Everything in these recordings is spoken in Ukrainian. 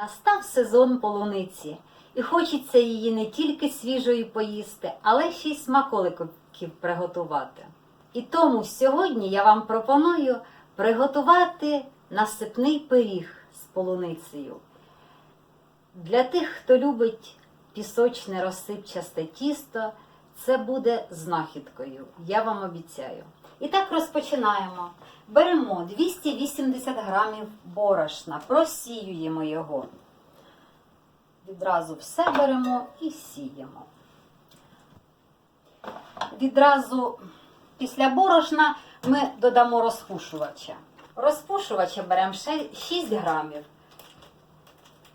Настав сезон полуниці, і хочеться її не тільки свіжою поїсти, але ще й смаколиків приготувати. І тому сьогодні я вам пропоную приготувати насипний пиріг з полуницею. Для тих, хто любить пісочне розсипчасте тісто, це буде знахідкою, я вам обіцяю. І так розпочинаємо. Беремо 280 грамів борошна, просіюємо його. Відразу все беремо і сіємо. Відразу після борошна ми додамо розпушувача. Розпушувача беремо ще 6 грамів.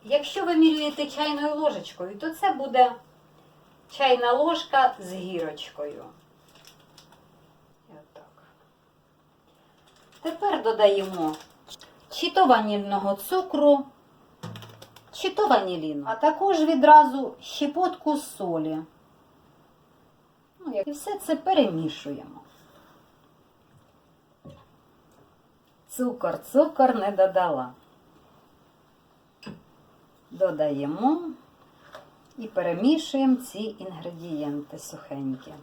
Якщо ви міряєте чайною ложечкою, то це буде чайна ложка з гірочкою. Тепер додаємо чи то ванільного цукру, чи то ваніліну, а також відразу щепотку солі. Ну, і все це перемішуємо. Цукор, цукор не додала. Додаємо і перемішуємо ці інгредієнти сухенькі.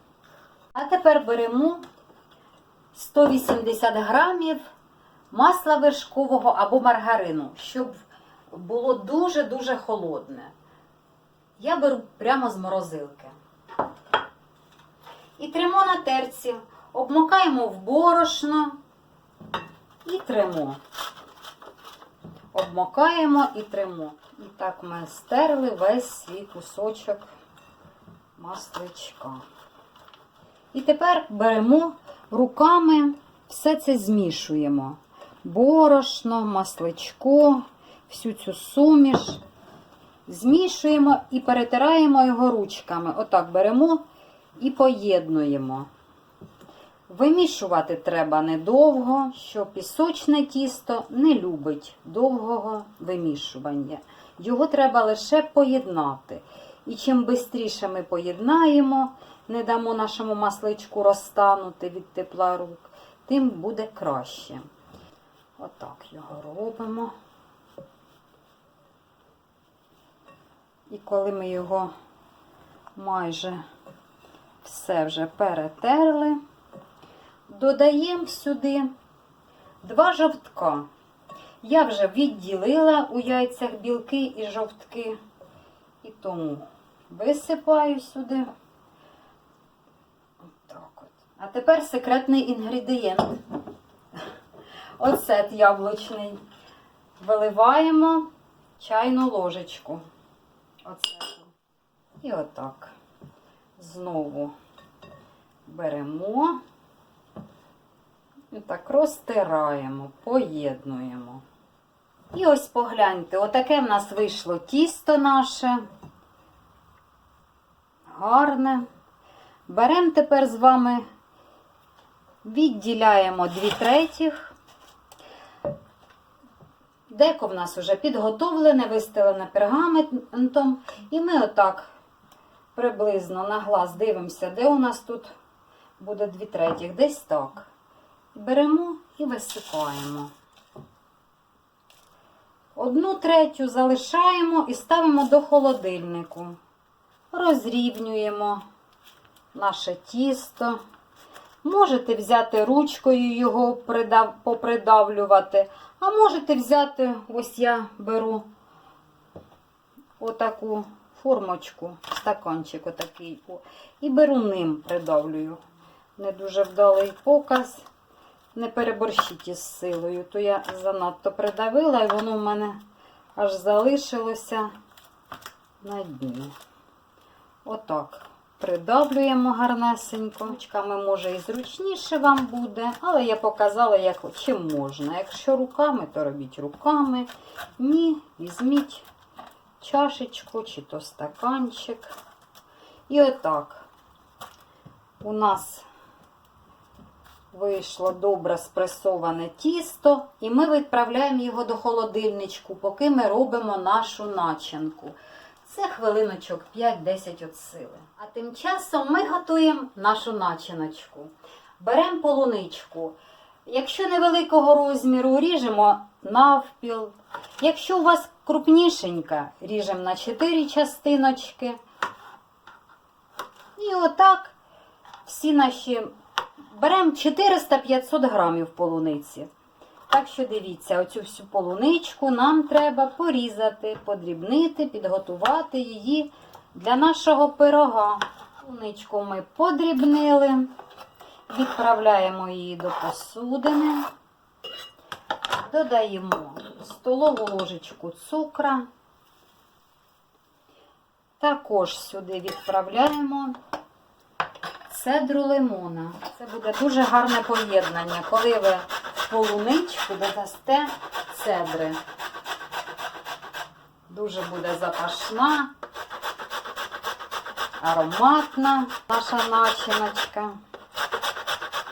А тепер беремо 180 грамів масла вершкового або маргарину, щоб було дуже-дуже холодне. Я беру прямо з морозилки. І тримо на терці, обмокаємо в борошно і тримо. Обмокаємо і тримо. І так ми стерли весь свій кусочок масличка. І тепер беремо руками, все це змішуємо. Борошно, масличко, всю цю суміш. Змішуємо і перетираємо його ручками. Отак беремо і поєднуємо. Вимішувати треба недовго, що пісочне тісто не любить довгого вимішування. Його треба лише поєднати. І чим швидше ми поєднаємо, не дамо нашому масличку розтанути від тепла рук, тим буде краще. Отак його робимо. І коли ми його майже все вже перетерли, додаємо сюди два жовтка. Я вже відділила у яйцях білки і жовтки, і тому висипаю сюди. Отак от. А тепер секретний інгредієнт. Оцет яблучний. Виливаємо чайну ложечку. Оцету. І отак. Знову беремо. І так розтираємо, поєднуємо. І ось погляньте, отаке в нас вийшло тісто наше. Гарне. Беремо тепер з вами, відділяємо дві третіх. Деко в нас вже підготовлене, вистелене пергаментом. І ми отак приблизно на глаз дивимося, де у нас тут буде дві третіх, десь так. Беремо і висипаємо. Одну третю залишаємо і ставимо до холодильнику. Розрівнюємо наше тісто. Можете взяти ручкою його попридавлювати, а можете взяти, ось я беру отаку формочку, стаканчик отакий, і беру ним придавлюю. Не дуже вдалий показ. Не переборщіть із силою, то я занадто придавила, і воно в мене аж залишилося на дні. Отак. Придавлюємо гарнесенько. Ручками, може, і зручніше вам буде, але я показала, як чим можна. Якщо руками, то робіть руками. Ні, візьміть чашечку чи то стаканчик. І отак. У нас вийшло добре спресоване тісто, і ми відправляємо його до холодильничку, поки ми робимо нашу начинку. Це хвилиночок 5-10 від сили. А тим часом ми готуємо нашу начиночку. Беремо полуничку. Якщо невеликого розміру, ріжемо навпіл. Якщо у вас крупнішенька, ріжемо на 4 частиночки. І отак всі наші беремо 400-500 грамів полуниці. Так що дивіться, оцю всю полуничку нам треба порізати, подрібнити, підготувати її для нашого пирога. Полуничку ми подрібнили, відправляємо її до посудини, додаємо столову ложечку цукра. Також сюди відправляємо цедру лимона. Це буде дуже гарне поєднання, коли ви полуничку додасте цедри. Дуже буде запашна, ароматна наша начиночка.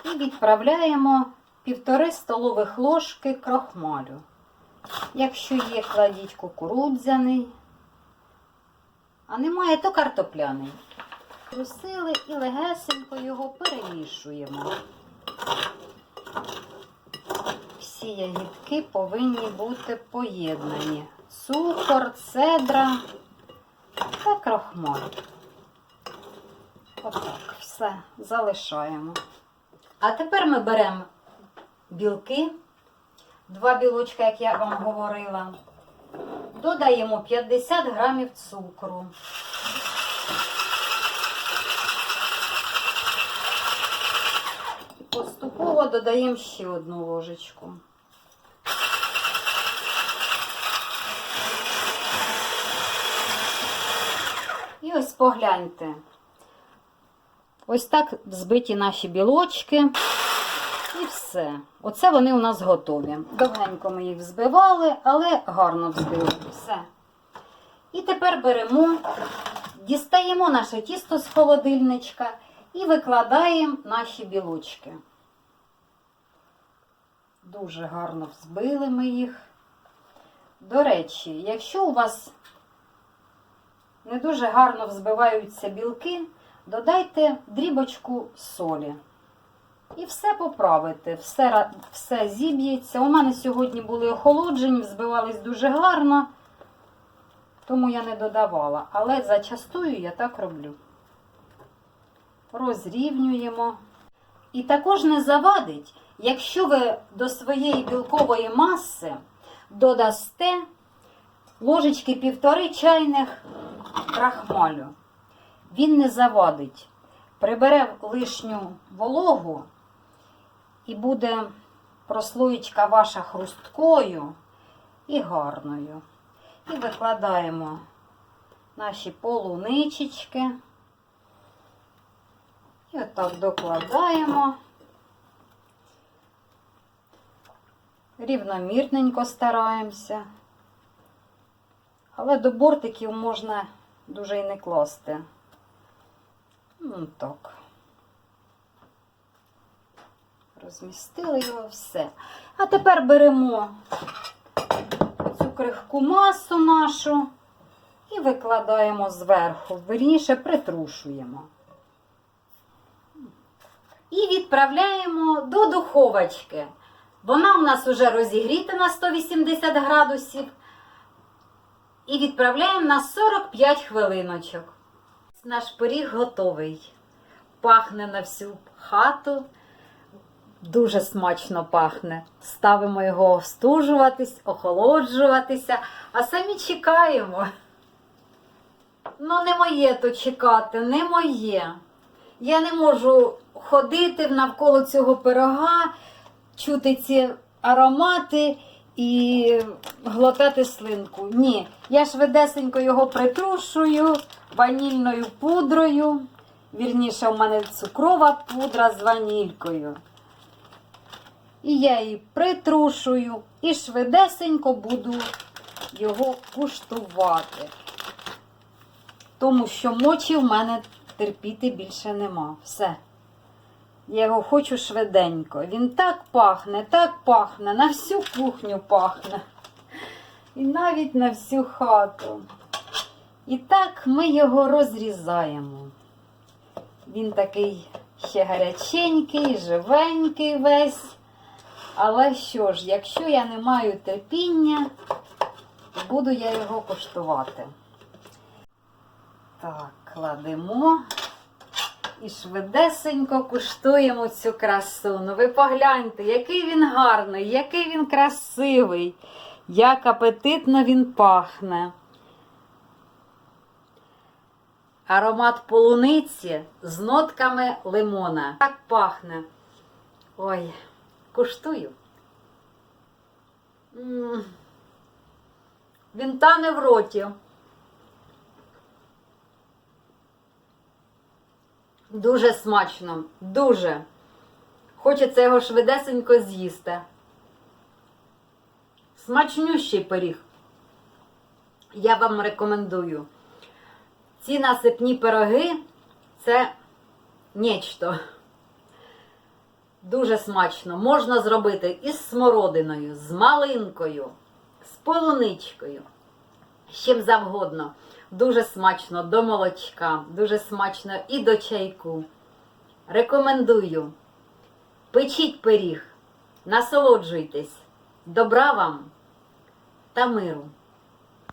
І відправляємо півтори столових ложки крохмалю. Якщо є, кладіть кукурудзяний, а немає, то картопляний. Трусили і легесенько його перемішуємо. Всі ягідки повинні бути поєднані. Цукор, цедра та крохмаль. Отак, все залишаємо. А тепер ми беремо білки, два білочка, як я вам говорила. Додаємо 50 грамів цукру. І поступово додаємо ще одну ложечку. І ось погляньте. Ось так взбиті наші білочки. І все. Оце вони у нас готові. Довгенько ми їх взбивали, але гарно взбили. Все. І тепер беремо, дістаємо наше тісто з холодильничка і викладаємо наші білочки. Дуже гарно взбили ми їх. До речі, якщо у вас не дуже гарно взбиваються білки, додайте дрібочку солі. І все поправите, все, все зіб'ється. У мене сьогодні були охолоджені, взбивались дуже гарно, тому я не додавала. Але зачастую я так роблю. Розрівнюємо. І також не завадить, якщо ви до своєї білкової маси додасте ложечки півтори чайних крахмалю. Він не завадить. Прибере лишню вологу і буде прослоєчка ваша хрусткою і гарною. І викладаємо наші полуничечки. І отак докладаємо. Рівномірненько стараємося. Але до бортиків можна дуже і не класти. Ну так. Розмістили його все. А тепер беремо цю крихку масу нашу і викладаємо зверху, верніше притрушуємо. І відправляємо до духовочки. Вона у нас вже розігріта на 180 градусів. І відправляємо на 45 хвилиночок. Наш пиріг готовий. Пахне на всю хату. Дуже смачно пахне. Ставимо його остужуватись, охолоджуватися, а самі чекаємо. Ну, не моє то чекати, не моє. Я не можу ходити навколо цього пирога, чути ці аромати і глотати слинку. Ні, я швидесенько його притрушую ванільною пудрою. Вірніше, у мене цукрова пудра з ванількою. І я її притрушую і швидесенько буду його куштувати. Тому що мочі в мене терпіти більше нема. Все. Я його хочу швиденько. Він так пахне, так пахне, на всю кухню пахне. І навіть на всю хату. І так ми його розрізаємо. Він такий ще гаряченький, живенький весь. Але що ж, якщо я не маю терпіння, буду я його коштувати. Так, кладемо і швидесенько куштуємо цю красу. Ну ви погляньте, який він гарний, який він красивий, як апетитно він пахне. Аромат полуниці з нотками лимона. Так пахне. Ой, куштую. М. Він тане в роті. Дуже смачно, дуже. Хочеться його швидесенько з'їсти. Смачнющий пиріг. Я вам рекомендую. Ці насипні пироги це нечто. Дуже смачно. Можна зробити із смородиною, з малинкою, з полуничкою, з чим завгодно. Дуже смачно до молочка, дуже смачно і до чайку. Рекомендую. Печіть пиріг, насолоджуйтесь. Добра вам та миру!